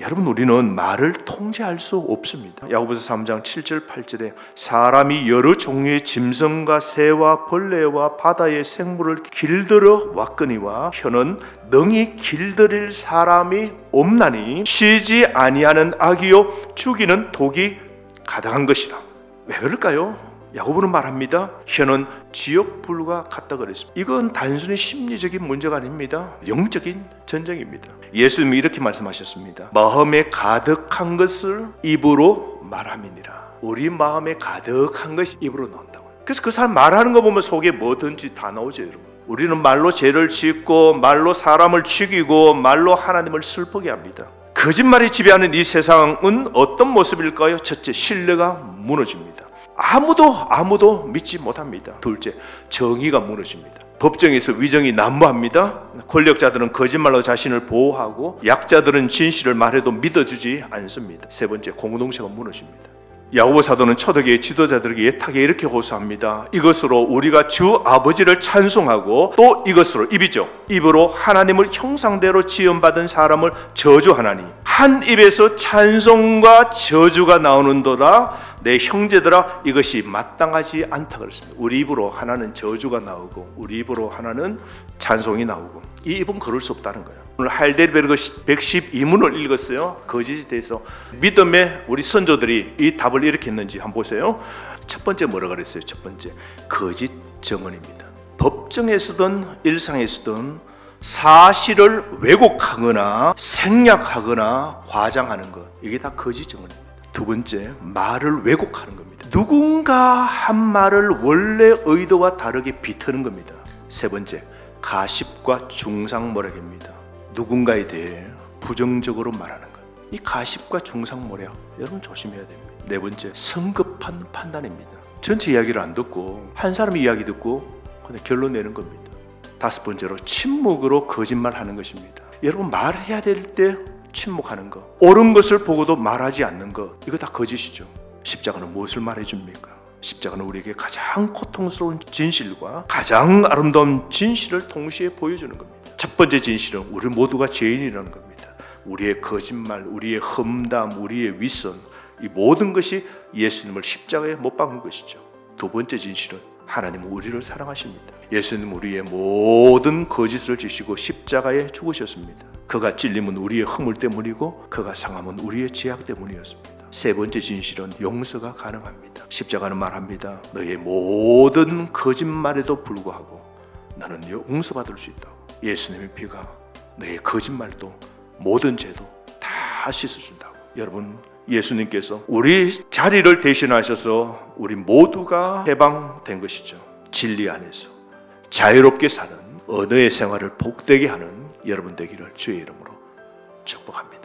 여러분 우리는 말을 통제할 수 없습니다. 야고보서 3장 7절 8절에 사람이 여러 종류의 짐승과 새와 벌레와 바다의 생물을 길들여 왔거니와 혀는 능히 길들일 사람이 없나니 쉬지 아니하는 악이요 죽이는 독이 가득한 것이라. 왜 그럴까요? 야고보는 말합니다. 혀는 지옥 불과 같다 그랬습니다. 이건 단순히 심리적인 문제가 아닙니다. 영적인 전쟁입니다. 예수님이 이렇게 말씀하셨습니다. 마음에 가득한 것을 입으로 말함이니라. 우리 마음에 가득한 것이 입으로 나온다고. 그래서 그 사람 말하는 거 보면 속에 뭐든지 다 나오죠, 여러분. 우리는 말로 죄를 짓고 말로 사람을 죽이고 말로 하나님을 슬프게 합니다. 거짓말이 지배하는 이 세상은 어떤 모습일까요? 첫째, 신뢰가 무너집니다. 아무도 아무도 믿지 못합니다. 둘째, 정의가 무너집니다. 법정에서 위정이 난무합니다. 권력자들은 거짓말로 자신을 보호하고 약자들은 진실을 말해도 믿어주지 않습니다. 세 번째, 공동체가 무너집니다. 야고보 사도는 초대교회 지도자들에게 예탁에 이렇게 호소합니다. 이것으로 우리가 주 아버지를 찬송하고 또 이것으로 입이죠. 입으로 하나님을 형상대로 지음받은 사람을 저주하나니 한 입에서 찬송과 저주가 나오는도다. 내 형제들아 이것이 마땅하지 않다 그랬습니다. 우리 입으로 하나는 저주가 나오고 우리 입으로 하나는 찬송이 나오고 이 입은 그럴 수 없다는 거예요. 오늘 할데르베르그 112문을 읽었어요. 거짓에 대해서 믿음의 우리 선조들이 이 답을 이렇게 했는지 한번 보세요. 첫 번째 뭐라 그랬어요? 첫 번째 거짓 정언입니다. 법정에서든 일상에서든 사실을 왜곡하거나 생략하거나 과장하는 것 이게 다 거짓 정언입니다. 두 번째 말을 왜곡하는 겁니다. 누군가 한 말을 원래 의도와 다르게 비트는 겁니다. 세 번째 가십과 중상모략입니다. 누군가에 대해 부정적으로 말하는 것. 이 가십과 중상모략 여러분 조심해야 됩니다. 네 번째 성급한 판단입니다. 전체 이야기를 안 듣고 한 사람의 이야기 듣고 그냥 결론 내는 겁니다. 다섯 번째로 침묵으로 거짓말하는 것입니다. 여러분 말해야 될 때 침묵하는 것, 옳은 것을 보고도 말하지 않는 것, 이거 다 거짓이죠. 십자가는 무엇을 말해줍니까? 십자가는 우리에게 가장 고통스러운 진실과 가장 아름다운 진실을 동시에 보여주는 겁니다. 첫 번째 진실은 우리 모두가 죄인이라는 겁니다. 우리의 거짓말, 우리의 험담, 우리의 윗선, 이 모든 것이 예수님을 십자가에 못 박은 것이죠. 두 번째 진실은 하나님은 우리를 사랑하십니다. 예수님 우리의 모든 거짓을 지시고 십자가에 죽으셨습니다. 그가 찔림은 우리의 허물 때문이고 그가 상함은 우리의 죄악 때문이었습니다. 세 번째 진실은 용서가 가능합니다. 십자가는 말합니다. 너의 모든 거짓말에도 불구하고 너는 용서받을 수 있다. 예수님의 피가 너의 거짓말도 모든 죄도 다 씻어준다고. 여러분 예수님께서 우리 자리를 대신하셔서 우리 모두가 해방된 것이죠. 진리 안에서 자유롭게 사는 언어의 생활을 복되게 하는 여러분 되기를 주의 이름으로 축복합니다.